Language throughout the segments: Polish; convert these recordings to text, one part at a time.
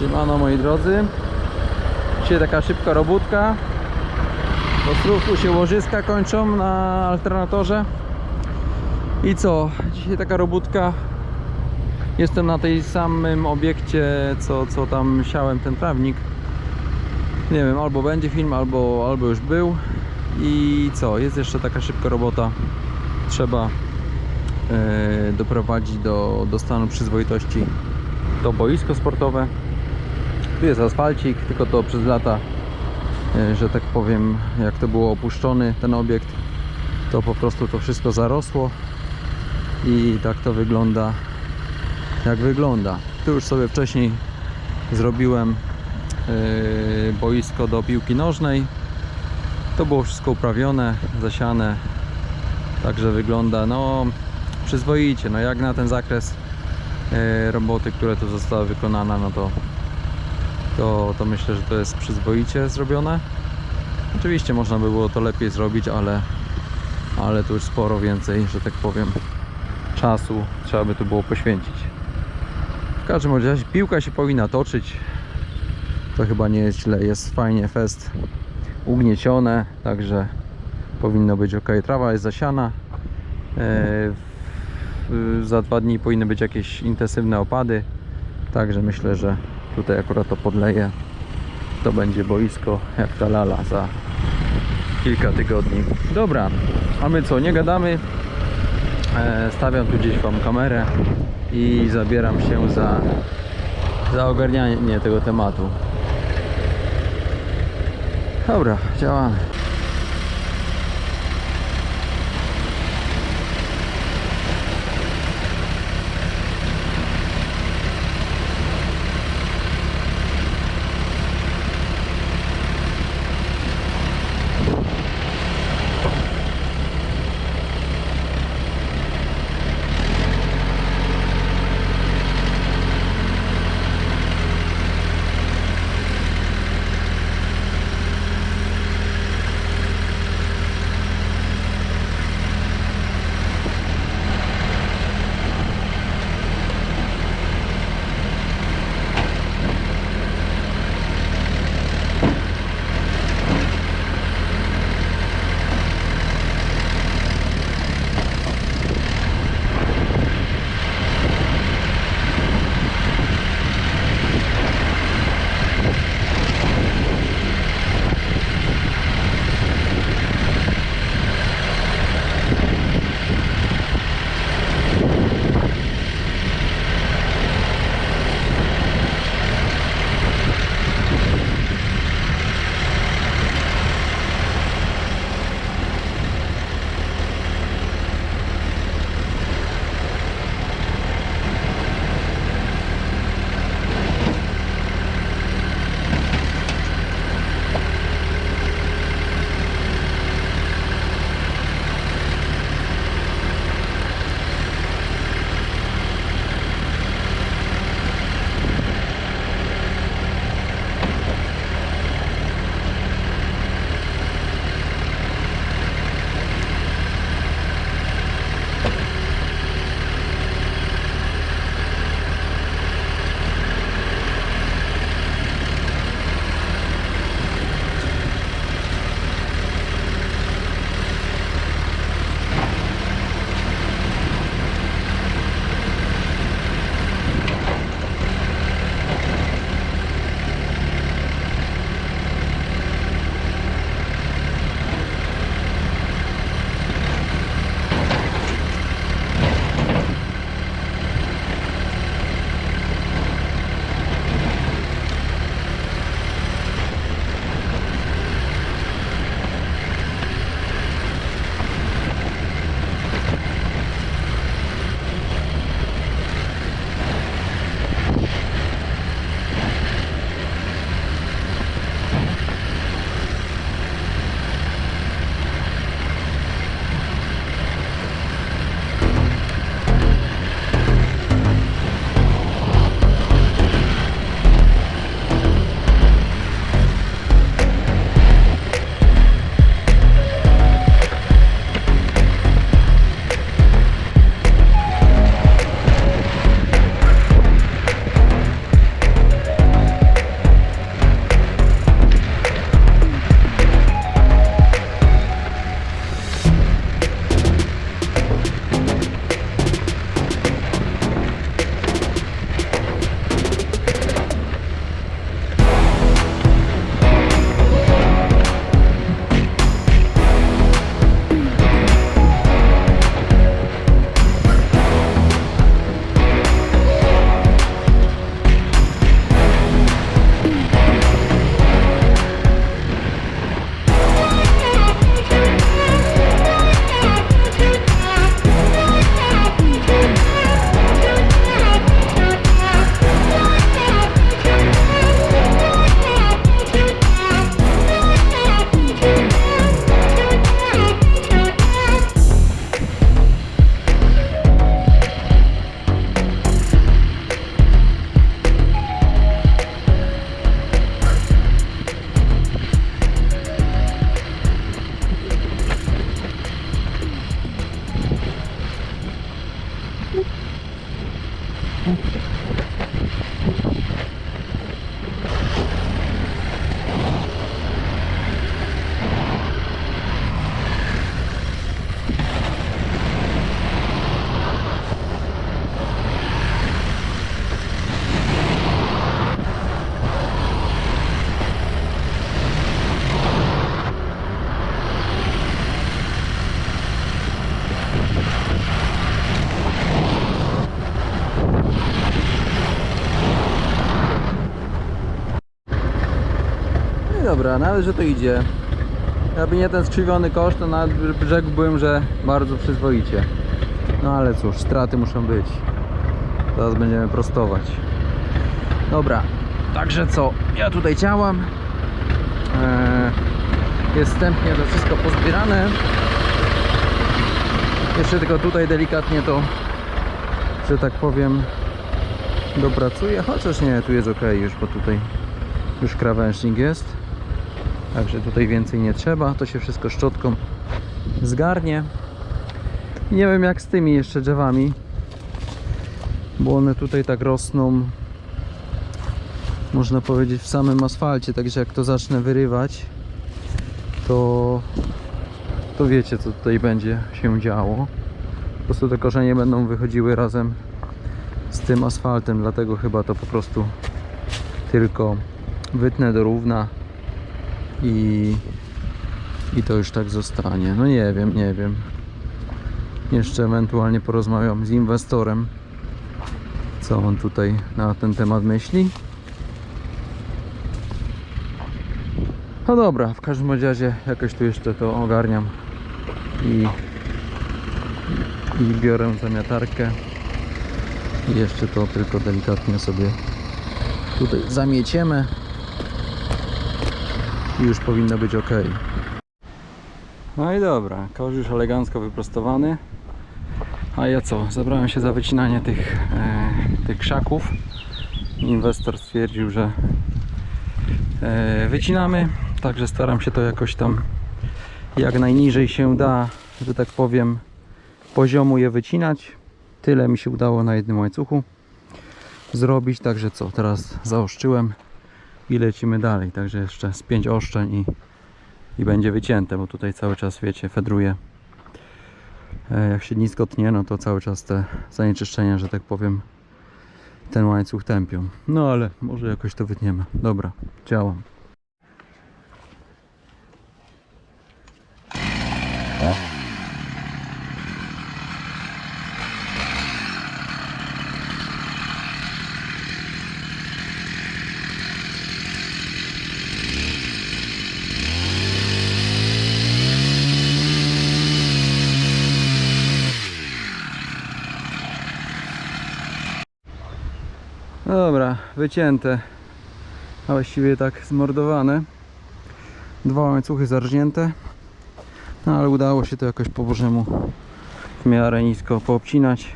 Siemano moi drodzy. Dzisiaj taka szybka robótka. Do strówku się łożyska kończą na alternatorze. I co? Dzisiaj taka robótka. Jestem na tej samym obiekcie co, co tam siałem ten trawnik. Nie wiem, albo będzie film, albo, albo już był. I co? Jest jeszcze taka szybka robota. Trzeba e, doprowadzić do, do stanu przyzwoitości. To boisko sportowe. Tu jest asfalcik, tylko to przez lata, e, że tak powiem, jak to było opuszczony ten obiekt, to po prostu to wszystko zarosło i tak to wygląda jak wygląda. Tu już sobie wcześniej zrobiłem e, boisko do piłki nożnej. To było wszystko uprawione, zasiane. Także wygląda no przyzwoicie, no jak na ten zakres e, roboty, które tu zostały wykonane, no to, to, to myślę, że to jest przyzwoicie zrobione. Oczywiście można by było to lepiej zrobić, ale, ale tu już sporo więcej, że tak powiem, czasu trzeba by tu było poświęcić. W każdym razie piłka się powinna toczyć. To chyba nie jest źle, jest fajnie fest ugniecione, także powinno być ok. Trawa jest zasiana. E, za dwa dni powinny być jakieś intensywne opady. Także myślę, że tutaj akurat to podleję. To będzie boisko jak ta lala za kilka tygodni. Dobra, a my co, nie gadamy. E, stawiam tu gdzieś wam kamerę i zabieram się za, za ogarnianie tego tematu. Dobra, działamy. Dobra, nawet że to idzie. Jakby nie ten skrzywiony koszt, to nawet rzekłbym, że bardzo przyzwoicie. No ale cóż, straty muszą być. Teraz będziemy prostować. Dobra, także co? Ja tutaj działam. Eee, jest wstępnie to wszystko pozbierane. Jeszcze tylko tutaj delikatnie to, że tak powiem, dopracuję. Chociaż nie, tu jest ok już, bo tutaj już krawężnik jest. Także tutaj więcej nie trzeba. To się wszystko szczotką zgarnie. Nie wiem jak z tymi jeszcze drzewami, bo one tutaj tak rosną, można powiedzieć, w samym asfalcie. Także jak to zacznę wyrywać, to, to wiecie co tutaj będzie się działo. Po prostu te korzenie będą wychodziły razem z tym asfaltem, dlatego chyba to po prostu tylko wytnę do równa i, i to już tak zostanie. No nie wiem, nie wiem. Jeszcze ewentualnie porozmawiam z inwestorem, co on tutaj na ten temat myśli. No dobra, w każdym razie jakoś tu jeszcze to ogarniam i, i biorę zamiatarkę i jeszcze to tylko delikatnie sobie tutaj zamieciemy i już powinno być ok. No i dobra, kosz już elegancko wyprostowany. A ja co? Zabrałem się za wycinanie tych, e, tych krzaków. Inwestor stwierdził, że e, wycinamy, także staram się to jakoś tam jak najniżej się da, że tak powiem, poziomu je wycinać. Tyle mi się udało na jednym łańcuchu zrobić, także co? Teraz zaoszczyłem i lecimy dalej. Także jeszcze z 5 oszczeń i, i będzie wycięte, bo tutaj cały czas, wiecie, fedruje. E, Jak się nisko tnie, no to cały czas te zanieczyszczenia, że tak powiem, ten łańcuch tępią. No ale może jakoś to wytniemy. Dobra, działam. Dobra, wycięte, a właściwie tak zmordowane. Dwa łańcuchy zarżnięte, no ale udało się to jakoś po bożemu w miarę nisko poobcinać.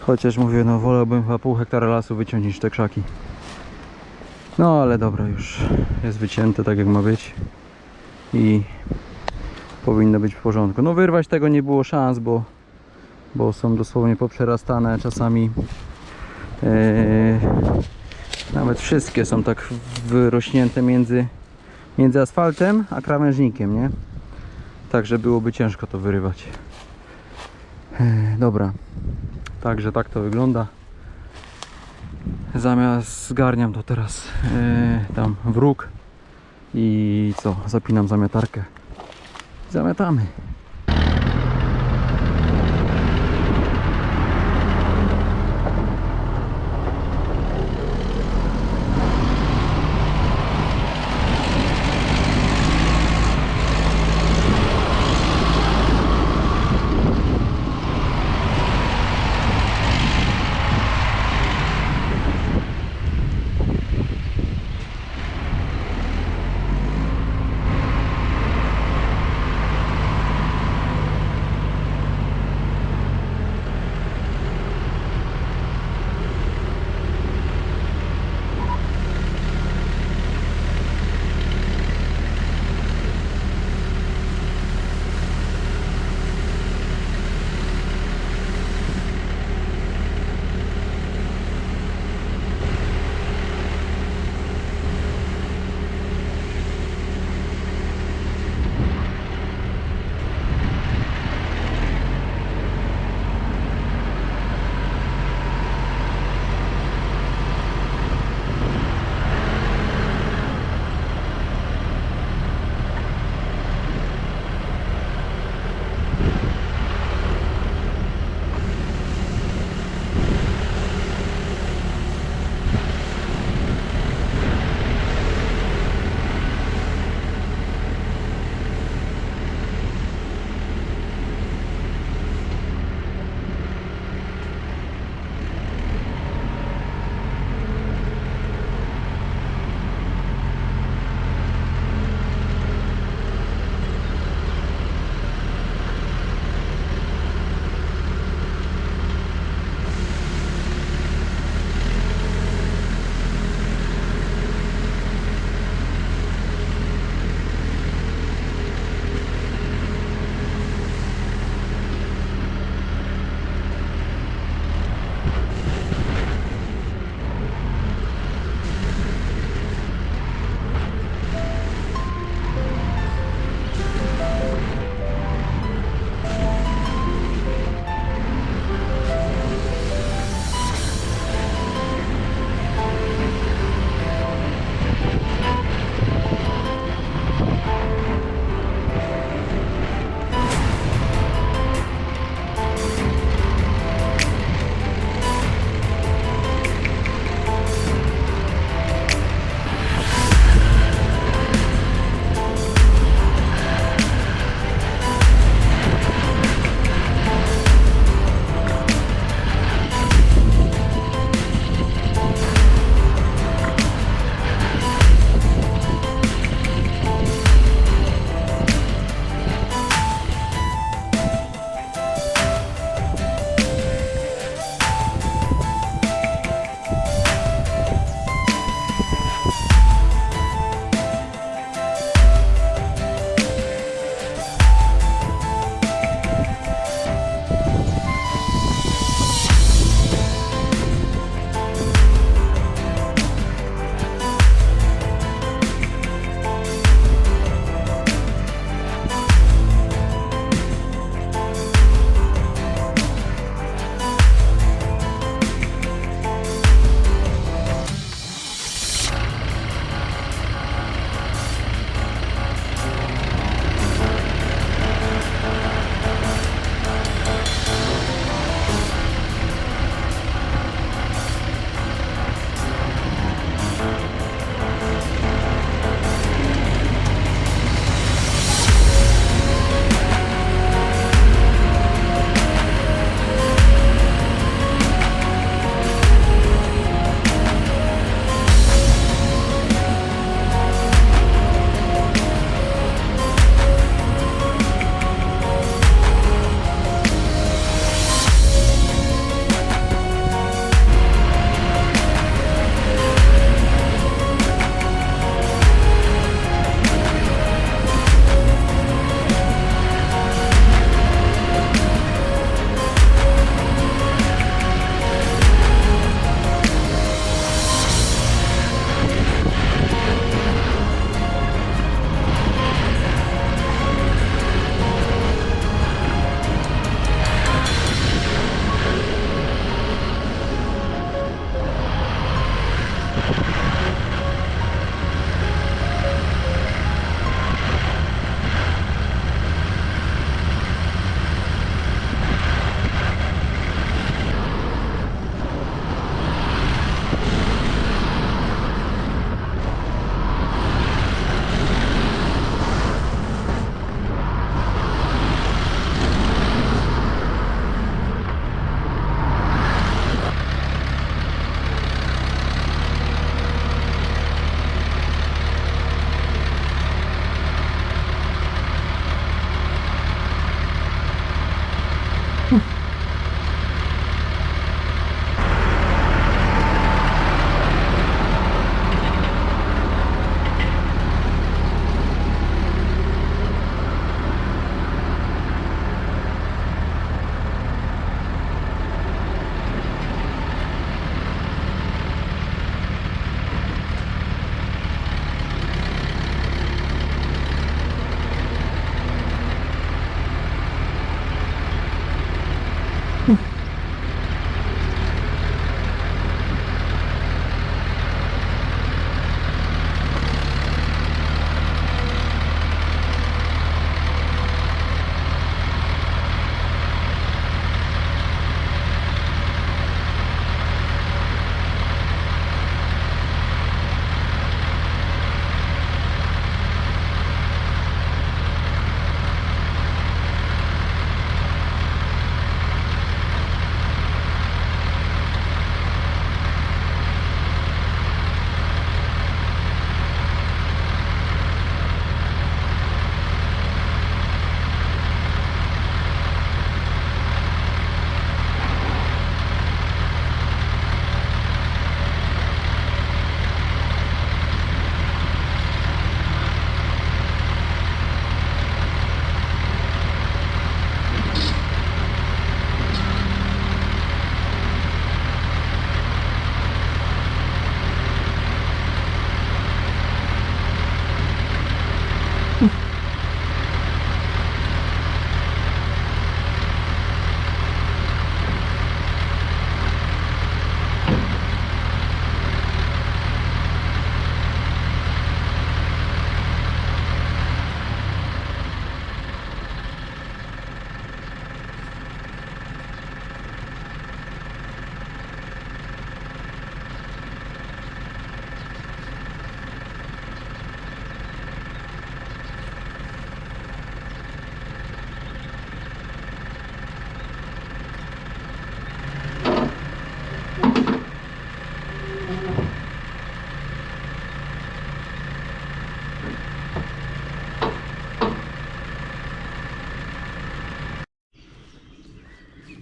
Chociaż mówię, no wolałbym chyba pół hektara lasu wyciąć niż te krzaki. No ale dobra, już jest wycięte tak jak ma być i powinno być w porządku. No wyrwać tego nie było szans, bo, bo są dosłownie poprzerastane czasami nawet wszystkie są tak wyrośnięte między, między asfaltem a krawężnikiem, nie? Także byłoby ciężko to wyrywać. Eee, dobra, także tak to wygląda. Zamiast zgarniam to teraz eee, tam w róg i co, zapinam zamiatarkę. Zamiatamy.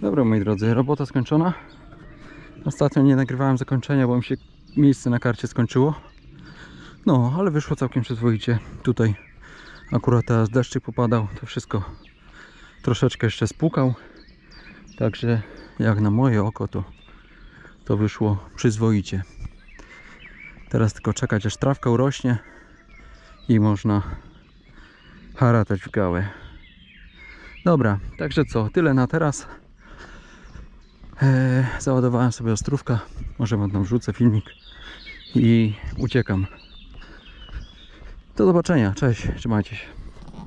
Dobra moi drodzy, robota skończona. Ostatnio nie nagrywałem zakończenia, bo mi się miejsce na karcie skończyło. No, ale wyszło całkiem przyzwoicie. Tutaj akurat teraz deszczyk popadał, to wszystko troszeczkę jeszcze spłukał. Także jak na moje oko to, to wyszło przyzwoicie. Teraz tylko czekać aż trawka urośnie i można haratać w gałę. Dobra, także co, tyle na teraz. Eee, załadowałem sobie ostrówka, może wam tam wrzucę filmik i uciekam. Do zobaczenia, cześć, trzymajcie się.